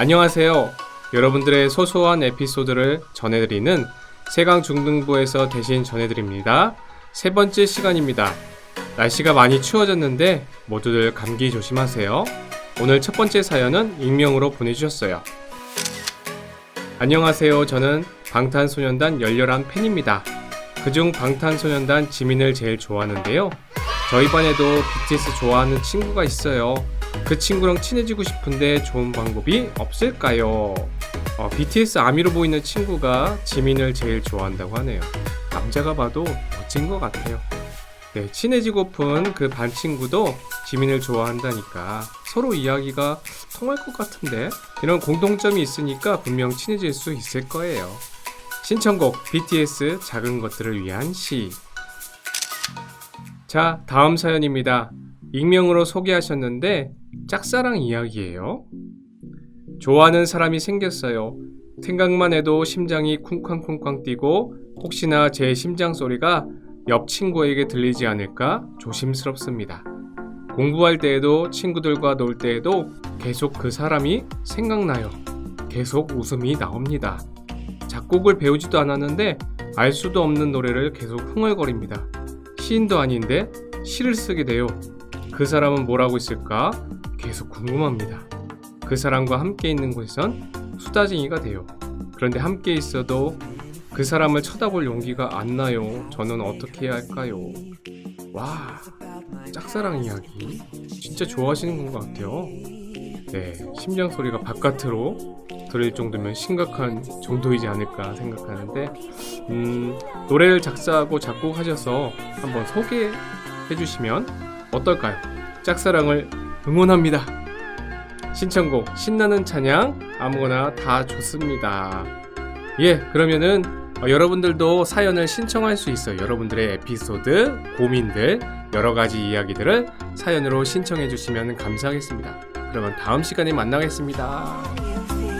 안녕하세요. 여러분들의 소소한 에피소드를 전해드리는 세강 중등부에서 대신 전해드립니다. 세 번째 시간입니다. 날씨가 많이 추워졌는데 모두들 감기 조심하세요. 오늘 첫 번째 사연은 익명으로 보내주셨어요. 안녕하세요. 저는 방탄소년단 열렬한 팬입니다. 그중 방탄소년단 지민을 제일 좋아하는데요. 저희 반에도 BTS 좋아하는 친구가 있어요. 그 친구랑 친해지고 싶은데 좋은 방법이 없을까요? 어, BTS 아미로 보이는 친구가 지민을 제일 좋아한다고 하네요. 남자가 봐도 멋진 것 같아요. 네, 친해지고픈 그 반 친구도 지민을 좋아한다니까 서로 이야기가 통할 것 같은데 이런 공통점이 있으니까 분명 친해질 수 있을 거예요. 신청곡 BTS 작은 것들을 위한 시. 자, 다음 사연입니다. 익명으로 소개하셨는데 짝사랑 이야기예요. 좋아하는 사람이 생겼어요. 생각만 해도 심장이 쿵쾅쿵쾅 뛰고 혹시나 제 심장 소리가 옆 친구에게 들리지 않을까 조심스럽습니다. 공부할 때에도 친구들과 놀 때에도 계속 그 사람이 생각나요. 계속 웃음이 나옵니다. 작곡을 배우지도 않았는데 알 수도 없는 노래를 계속 흥얼거립니다. 시인도 아닌데 시를 쓰게 돼요. 그 사람은 뭘 하고 있을까? 계속 궁금합니다. 그 사람과 함께 있는 곳에선 수다쟁이가 돼요. 그런데 함께 있어도 그 사람을 쳐다볼 용기가 안 나요. 저는 어떻게 해야 할까요? 와, 짝사랑 이야기. 진짜 좋아하시는 것 같아요. 네, 심장 소리가 바깥으로 들릴 정도면 심각한 정도이지 않을까 생각하는데, 음, 노래를 작사하고 작곡하셔서 한번 소개해 주시면 어떨까요? 짝사랑을 응원합니다. 신청곡 신나는 찬양 아무거나 다 좋습니다. 예, 그러면은 어, 여러분들도 사연을 신청할 수 있어요. 여러분들의 에피소드, 고민들, 여러 가지 이야기들을 사연으로 신청해 주시면 감사하겠습니다. 그러면 다음 시간에 만나겠습니다.